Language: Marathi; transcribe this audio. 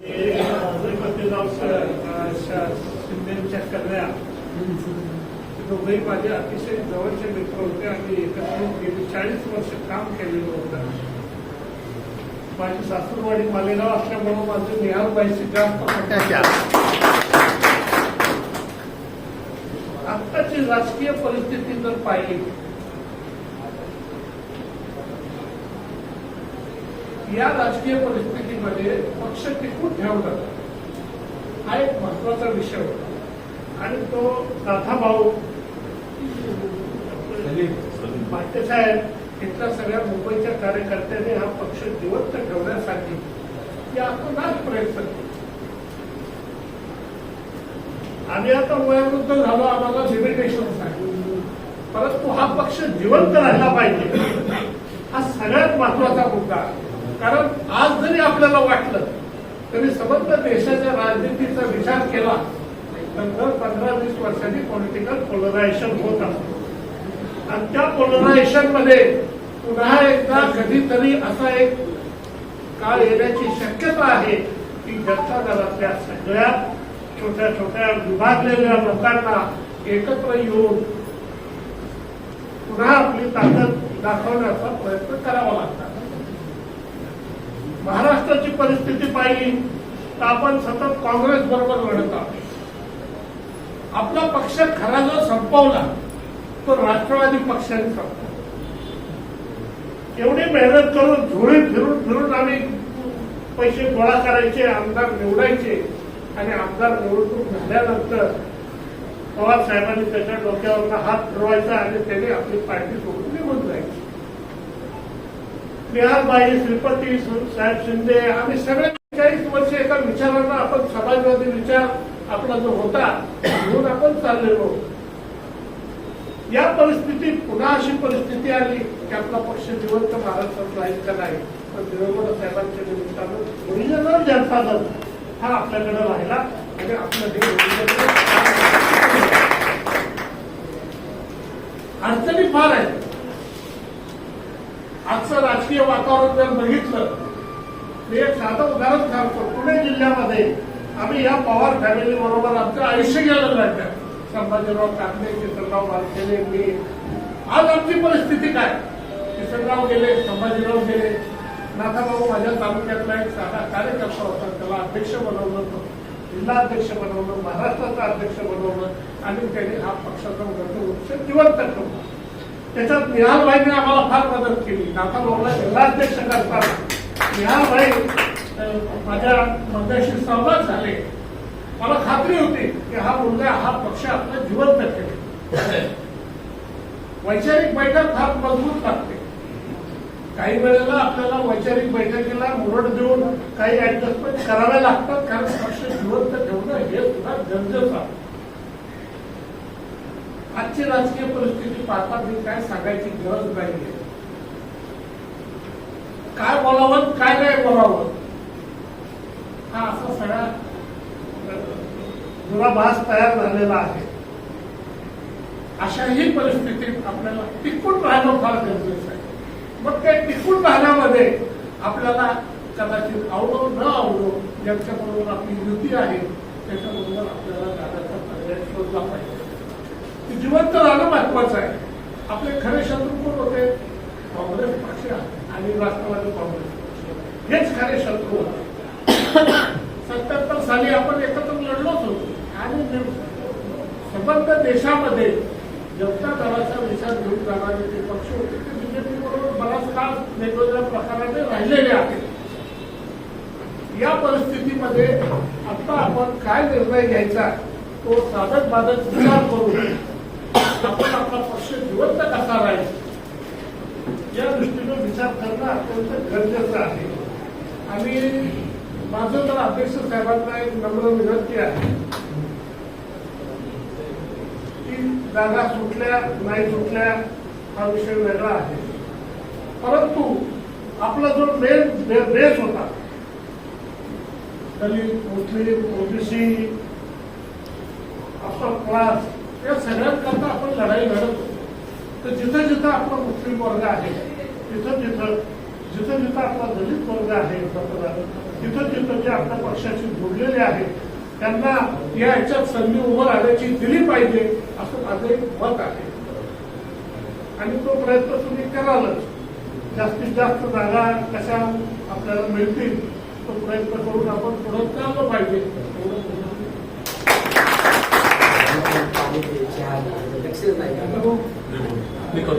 श्रीपतीराव शिंदेच्या कन्या दोघेही माझे अतिशय जवळचे मित्र होते आणि एकत्रित गेली चाळीस वर्ष काम केलेलं होतं माझी सासूरवाडी मालेगाव असल्यामुळे माझं निहारबाईशी जास्त आत्ताची राजकीय परिस्थिती जर पाहिली या राजकीय परिस्थितीमध्ये पक्ष टिकून ठेवणं हा एक महत्त्वाचा विषय होता. आणि तो राधाभाऊ माटे साहेब इथल्या सगळ्या मुंबईच्या कार्यकर्त्यांनी हा पक्ष जिवंत ठेवण्यासाठी या आपणाच प्रयत्न केला. आम्ही आता वयोवृद्ध झालो आम्हाला लिमिटेशन आहे परंतु हा पक्ष जिवंत राहिला पाहिजे. हा सगळ्यात महत्त्वाचा मुद्दा आहे. कारण आज जरी आपल्याला वाटलं तरी समग्र देशाच्या राजनीतीचा विचार केला तर दर पंधरा वीस वर्षांनी पॉलिटिकल पोलरायझेशन होत असतं. आणि त्या पोलरायझेशनमध्ये पुन्हा एकदा कधीतरी असा एक काळ येण्याची शक्यता आहे की जनता दलातल्या सगळ्या छोट्या छोट्या विभागलेल्या लोकांना एकत्र येऊन पुन्हा आपली ताकद दाखवण्याचा प्रयत्न करावा लागतात. महाराष्ट्राची परिस्थिती पाहिली तर आपण सतत काँग्रेस बरोबर लढत आहोत. आपला पक्ष खरा जो संपवला तो राष्ट्रवादी पक्षाने संपवला. एवढी मेहनत करून झुळी फिरून फिरून आम्ही पैसे गोळा करायचे आमदार निवडायचे आणि आमदार निवडणूक झाल्यानंतर पवार साहेबांनी त्याच्या डोक्यावर हात फिरवायचा आणि त्याने आपली पार्टी सोडून निघून बिहारबाई श्रीपती साहेब शिंदे आम्ही सगळे चाळीस वर्ष एका विचारांना आपण समाजवादी विचार आपला जो होता घेऊन आपण चाललेलो. या परिस्थितीत पुन्हा अशी परिस्थिती आली की आपला पक्ष जिवंत महाराष्ट्रात राहील का नाही. पण देवेगौडा साहेबांच्या निमित्तानं ओरिजिनल जनता दल हा आपल्याकडे राहिला आणि आपलं अडचणी फार आहेत. आजचं राजकीय वातावरण जर बघितलं मी एक साधं उदाहरण सांगतो. पुणे जिल्ह्यामध्ये आम्ही या पवार फॅमिली बरोबर आमचं आयुष्य गेलं राज्यात संभाजीराव काकडे किसनराव वारखेले मी. आज आमची परिस्थिती काय? किसनराव गेले संभाजीराव गेले. नाथाभाऊ माझ्या तालुक्यातला एक साधा कार्यकर्ता होता. त्याला अध्यक्ष बनवलं होतं. जिल्हाध्यक्ष बनवलं महाराष्ट्राचा अध्यक्ष बनवलं आणि त्याने हा पक्षाचा वृक्ष जिवंत ठेवला. त्याच्यात निहालबाईंनी आम्हाला फार मदत केली. नाथाभाऊला जिल्हाध्यक्ष करताना. निहालबाई माझ्या मध्याशी सहमत झाले. मला खात्री होती की हा मुलगा हा पक्ष आपला जिवंत ठेवेल. वैचारिक बैठक फार मजबूत लागते. काही वेळेला आपल्याला वैचारिक बैठकीला मुरड देऊन काही ऍडजस्टमेंट कराव्या लागतात कारण पक्ष जिवंत ठेवणं हे सुद्धा गरजेचं आहे. आजची राजकीय परिस्थिती पाहता मी काय सांगायची गरज नाही काय बोलावं काय नाही बोलावं. हा असा सगळा दुराभास तयार झालेला आहे. अशाही परिस्थितीत आपल्याला टिकून राहणं फार गरजेचं आहे. मग त्या टिकून राहण्यामध्ये आपल्याला कदाचित आवडो न आवडो ज्यांच्याबरोबर आपली युती आहे त्याच्याबरोबर आपल्याला जाण्याचा पर्याय शोधला पाहिजे. की जिवंत राहणं महत्वाचं आहे. आपले खरे शत्रू कोण होते? काँग्रेस पक्ष आणि राष्ट्रवादी काँग्रेस पक्ष. हेच खरे शत्रू होते. सत्याहत्तर साली आपण एकत्र लढलोच होतो. आणि नि- संबंध देशामध्ये जनता दलाचा विचार घेऊन जाणारे जे पक्ष होते ते बीजेपी बरोबर बराच काळ वेगवेगळ्या प्रकाराने राहिलेले आहेत. या परिस्थितीमध्ये आता आपण काय निर्णय घ्यायचा तो साधक बाधक विचार करू. आपण आपला पक्ष जिवंत कसा राहील या दृष्टीनं विचार करणं अत्यंत गरजेचं आहे? आणि माझं तर अध्यक्ष साहेबांना एक नम्र विनंती आहे की जागा सुटल्या नाही सुटल्या हा विषय वेगळा आहे परंतु आपला जो मेन बेस होता दलित मुस्लिम ओबीसी आपला क्लास या सगळ्यांकरता आपण लढाई लढत. होतो तर जिथं जिथं आपला मुस्लिम वर्ग आहे तिथं तिथं जिथं जिथं आपला दलित वर्ग आहे तिथं तिथं जे आपल्या पक्षाशी जोडलेले आहेत त्यांना या ह्याच्यात संधी उभं राहण्याची दिली पाहिजे असं माझं एक मत आहे. आणि तो प्रयत्न तुम्ही करालच. जास्तीत जास्त जागा कशा आपल्याला मिळतील तो प्रयत्न करून आपण पुढे चाललं पाहिजे. एवढं बोलणं. पाणी चहा लक्ष नाही मी करतो